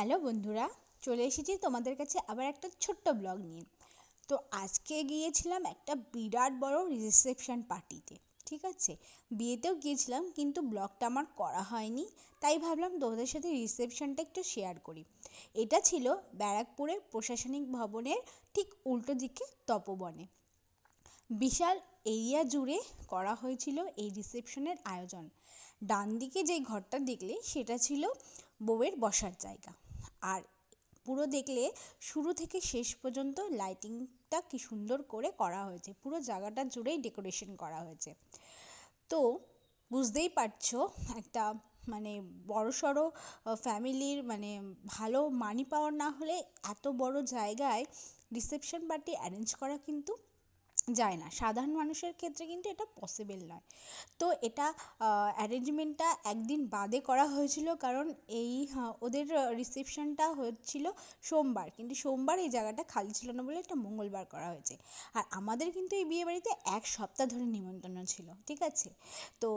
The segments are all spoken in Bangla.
হ্যালো বন্ধুরা, চলে এসেছি তোমাদের কাছে আবার একটা ছোট্ট ব্লগ নিয়ে। তো আজকে গিয়েছিলাম একটা বিরাট বড় রিসেপশন পার্টিতে ঠিক আছে? বিয়েতেও গিয়েছিলাম, কিন্তু ব্লগটা আমার করা হয়নি, তাই ভাবলাম তোমাদের সাথে রিসেপশনটা একটু শেয়ার করি। এটা ছিল ব্যারাকপুরের প্রশাসনিক ভবনের ঠিক উল্টো দিকে তপবনে। বিশাল এরিয়া জুড়ে করা হয়েছিল এই রিসেপশনের আয়োজন। ডান দিকে যে ঘরটা দেখলে, সেটা ছিল বউয়ের বসার জায়গা। আর পুরো দেখলে শুরু থেকে শেষ পর্যন্ত লাইটিংটা কি সুন্দর করে করা হয়েছে। পুরো জায়গাটা জুড়েই ডেকোরেশন করা হয়েছে। তো বুঝতেই পারছ, একটা মানে বড়সড় ফ্যামিলির মানে ভালো মানি পাওয়ার না হলে এত বড় জায়গায় রিসেপশন পার্টি অ্যারেঞ্জ করা কিন্তু যায় না। সাধারণ মানুষের ক্ষেত্রে কিন্তু এটা পসিবল নয়। তো এটা অ্যারেঞ্জমেন্টটা একদিন বাদে করা হয়েছিল কারণ এই ওদের রিসেপশনটা হচ্ছিল সোমবার। কিন্তু সোমবার এই জায়গাটা খালি ছিল না বলে এটা মঙ্গলবার করা হয়েছে। আর আমাদের কিন্তু এই বিয়েবাড়িতে এক সপ্তাহ ধরে নিমন্ত্রণ ছিল, ঠিক আছে? তো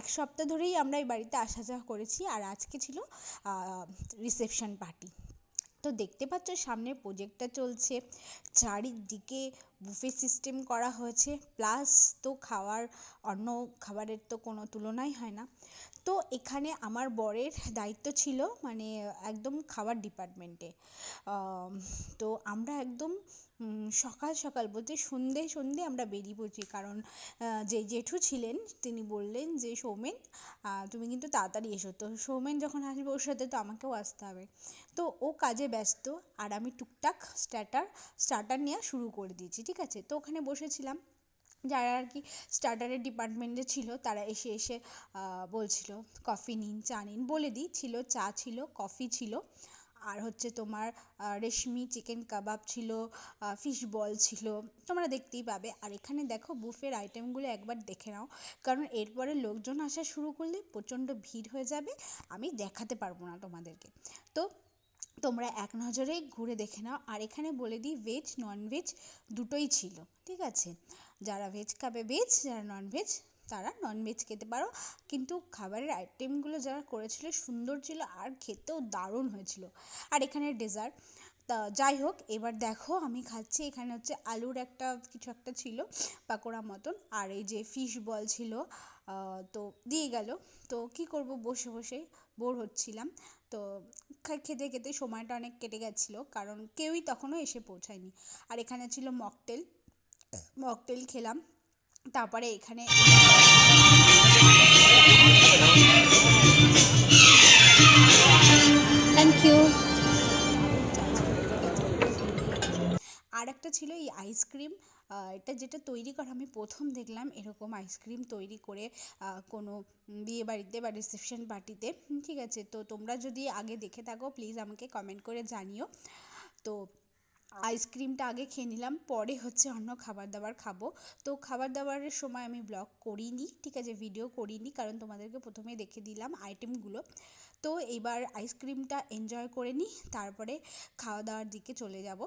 এক সপ্তাহ ধরেই আমরা এই বাড়িতে আসা যাওয়া করেছি আর আজকে ছিল রিসেপশন পার্টি তো দেখতে পাচ্ছ সামনে প্রজেক্টটা চলছে। চারিদিকে বুফে সিস্টেম করা হয়েছে প্লাস তো খাওয়ার অন্য খাবারের তো কোনো তুলনাই হয় না। তো এখানে আমার বরের দায়িত্ব ছিল মানে একদম খাবার ডিপার্টমেন্টে তো আমরা একদম সকাল সকাল বলতে সন্ধে সন্ধে আমরা বেরিয়ে পড়ছি। কারণ যে জেঠু ছিলেন তিনি বললেন যে, সৌমেন তুমি কিন্তু তাড়াতাড়ি এসো। তো সৌমেন যখন আসবে ওর সাথে তো আমাকেও আসতে হবে। তো ও কাজে ব্যস্ত, আর আমি টুকটাক স্টার্টার স্টার্টার নেওয়া শুরু করে দিয়েছি, ঠিক আছে? তো ওখানে বসেছিলাম। যারা আর কি স্টার্টারের ডিপার্টমেন্টে ছিল, তারা এসে এসে বলছিল, কফি নিন, চা নিন। বলে দিই, ছিল, চা ছিল, কফি ছিল। আর হচ্ছে তোমার রেশমি চিকেন কাবাব ছিল ফিশ বল ছিল। তোমরা দেখতেই পাবে। আর এখানে দেখো বুফের আইটেমগুলো একবার দেখে নাও। কারণ এরপরে লোকজন আসা শুরু করলে প্রচণ্ড ভিড় হয়ে যাবে। আমি দেখাতে পারব না তোমাদেরকে। তো তোমরা এক নজরে ঘুরে দেখে নাও। আর এখানে বলে দিই ভেজ ননভেজ দুটোই ছিল, ঠিক আছে? যারা ভেজ খাবে ভেজ যারা ননভেজ তারা ননভেজ খেতে পারো। কিন্তু খাবারের আইটেমগুলো যারা করেছিল, সুন্দর ছিল আর খেতেও দারুণ হয়েছিল। আর এখানে ডেজার্ট তা যাই হোক, এবার দেখো আমি খাচ্ছি, এখানে হচ্ছে আলুর একটা কিছু একটা ছিল, পাকোড়া মতন, আর এই যে ফিশ বল ছিল তো দিয়ে গেল। তো কী করব, বসে বসে বোর হচ্ছিলাম। তো খেতে খেতে সময়টা অনেক কেটে গেছিল, কারণ কেউই তখনও এসে পৌঁছায়নি। আর এখানে ছিল মকটেল মকটেল খেলাম। তারপরে এখানে থ্যাংক ইউ আর একটা ছিল এই আইসক্রিম এটা যেটা তৈরি করা, আমি প্রথম দেখলাম এরকম আইসক্রিম তৈরি করে কোনো বিয়েবাড়িতে বা রিসেপশন পার্টিতে ঠিক আছে, তো তোমরা যদি আগে দেখে থাকো প্লিজ আমাকে কমেন্ট করে জানিও। তো আইসক্রিমটা আগে খেয়ে নিলাম, পরে হচ্ছে অন্য খাবার দাবার খাব। তো খাবার দাবারের সময় আমি ব্লগ করিনি, ঠিক আছে ভিডিও করিনি, কারণ তোমাদেরকে প্রথমেই দেখে দিলাম আইটেমগুলো তো এবার আইসক্রিমটা এনজয় করে নিই তারপরে খাওয়া দাওয়ার দিকে চলে যাব।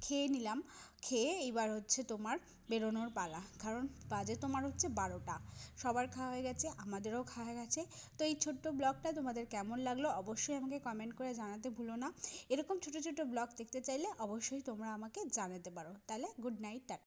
খেয়ে নিলাম। খেয়ে এবার হচ্ছে তোমার বেরোনোর পালা। কারণ বাজে তোমার হচ্ছে বারোটা। সবার খাওয়া হয়ে গেছে, আমাদেরও খাওয়া হয়ে গেছে। তো এই ছোট্ট ব্লগটা তোমাদের কেমন লাগল অবশ্যই আমাকে কমেন্ট করে জানাতে ভুলো না। এরকম ছোটো ছোটো ব্লগ দেখতে চাইলে অবশ্যই তোমরা আমাকে জানাতে পারো। তাহলে গুড নাইট টাটা।